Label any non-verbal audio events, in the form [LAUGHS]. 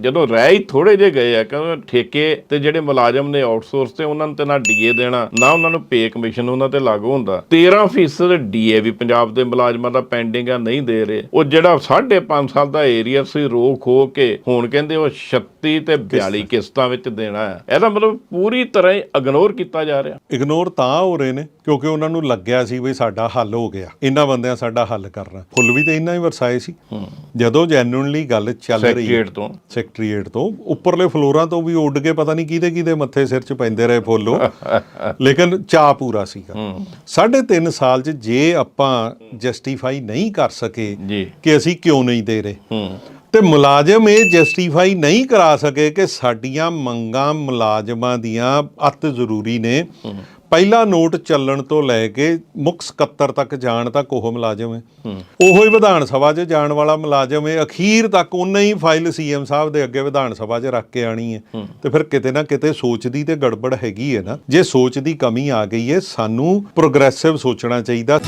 ਜਦੋਂ ਰਹਿ ਹੀ ਥੋੜੇ ਜਿਹੇ ਗਏ ਆ ਕਿਉਂਕਿ ਠੇਕੇ ਤੇ ਜਿਹੜੇ ਮੁਲਾਜ਼ਮ ਨੇ ਆਊਟਸੋਰਸ ਤੇ ਉਹਨਾਂ ਨੂੰ ਤੇ ਨਾ ਡੀਏ ਦੇਣਾ ਨਾ ਉਹਨਾਂ ਨੂੰ ਪੇ ਕਮਿਸ਼ਨ ਉਹਨਾਂ ਤੇ ਲਾਗੂ ਹੁੰਦਾ। 13% ਡੀਏ ਵੀ ਪੰਜਾਬ ਦੇ ਮੁਲਾਜ਼ਮਾਂ ਦਾ ਪੈਂਡਿੰਗ ਆ ਨਹੀਂ ਦੇ ਰਹੇ। ਉਹ ਜਿਹੜਾ 5.5 ਸਾਲ ਦਾ ਏਰੀਆ ਸੀ ਰੋਕ ਹੋ ਕੇ ਹੁਣ ਕਹਿੰਦੇ ਉਹ 36 ਤੇ 42 ਕਿਸ਼ਤਾਂ। ਵਿੱਚ ਦੇਣਾ ਹੈ। ਇਹਦਾ ਮਤਲਬ ਪੂਰੀ ਤਰ੍ਹਾਂ ਹੀ ਇਗਨੋਰ ਕੀਤਾ ਜਾ ਰਿਹਾ। ਇਗਨੋਰ ਤਾਂ ਹੋ ਰਹੇ ਨੇ ਕਿਉਂਕਿ ਉਹਨਾਂ ਨੂੰ ਲੱਗਿਆ ਸੀ ਵੀ ਸਾਡਾ ਹੱਲ ਹੋ ਗਿਆ। ਇਹਨਾਂ ਬੰਦਿਆਂ ਸਾਡਾ ਹੱਲ ਕਰਨਾ। ਫੁੱਲ ਵੀ ਤੇ ਇੰਨਾ ਹੀ ਵਰਸਾਏ ਸੀ। ਜਦੋਂ ਜੈਨੂਇਨਲੀ ਗੱਲ ਚੱਲ ਰਹੀ ਸੈਕਟਰੀਏਟ ਤੋਂ। ਸੈਕਟਰੀਏਟ ਤੋਂ ਉੱਪਰਲੇ ਫਲੋਰਾਂ ਤੋਂ ਵੀ ਉੱਡ ਕੇ ਪਤਾ ਨਹੀਂ ਕਿਹਦੇ ਕਿਹਦੇ ਮੱਥੇ ਸਿਰ 'ਚ ਪੈਂਦੇ ਰਹੇ ਫੁੱਲੋ [LAUGHS] ਲੇਕਿਨ ਚਾਹ ਪੂਰਾ ਸੀਗਾ। ਸਾਢੇ ਤਿੰਨ ਸਾਲ 'ਚ ਜੇ ਆਪਾਂ ਜਸਟੀਫਾਈ ਨਹੀਂ ਕਰ ਸਕੇ ਕਿ ਅਸੀਂ ਕਿਉਂ ਨਹੀਂ ਦੇ ਰਹੇ। ਹੂੰ। ਤੇ ਮੁਲਾਜ਼ਮ ਇਹ ਜਸਟੀਫਾਈ ਨਹੀਂ ਕਰਾ ਸਕੇ ਕਿ ਸਾਡੀਆਂ ਮੰਗਾਂ ਮੁਲਾਜ਼ਮਾਂ ਦੀਆਂ ਅਤ ਜ਼ਰੂਰੀ ਨੇ। ਪਹਿਲਾ ਨੋਟ ਚੱਲਣ ਤੋਂ ਲੈ ਕੇ ਮੁੱਖ ਸਕੱਤਰ ਤੱਕ ਜਾਣ ਤੱਕ ਉਹ ਮੁਲਾਜ਼ਮ ਹੈ। ਉਹੋ ਹੀ ਵਿਧਾਨ ਸਭਾ 'ਚ ਜਾਣ ਵਾਲਾ ਮੁਲਾਜ਼ਮ ਹੈ। ਅਖੀਰ ਤੱਕ ਉਹਨੇ ਹੀ ਫਾਈਲ ਸੀਐਮ ਸਾਹਿਬ ਦੇ ਅੱਗੇ ਵਿਧਾਨ ਸਭਾ 'ਚ ਰੱਖ ਕੇ ਆਣੀ ਹੈ। ਤੇ ਫਿਰ ਕਿਤੇ ਨਾ ਕਿਤੇ ਸੋਚ ਦੀ ਤੇ ਗੜਬੜ ਹੈਗੀ ਹੈ ਨਾ। ਜੇ ਸੋਚ ਦੀ ਕਮੀ ਆ ਗਈ ਹੈ, ਸਾਨੂੰ ਪ੍ਰੋਗਰੈਸਿਵ ਸੋਚਣਾ ਚਾਹੀਦਾ।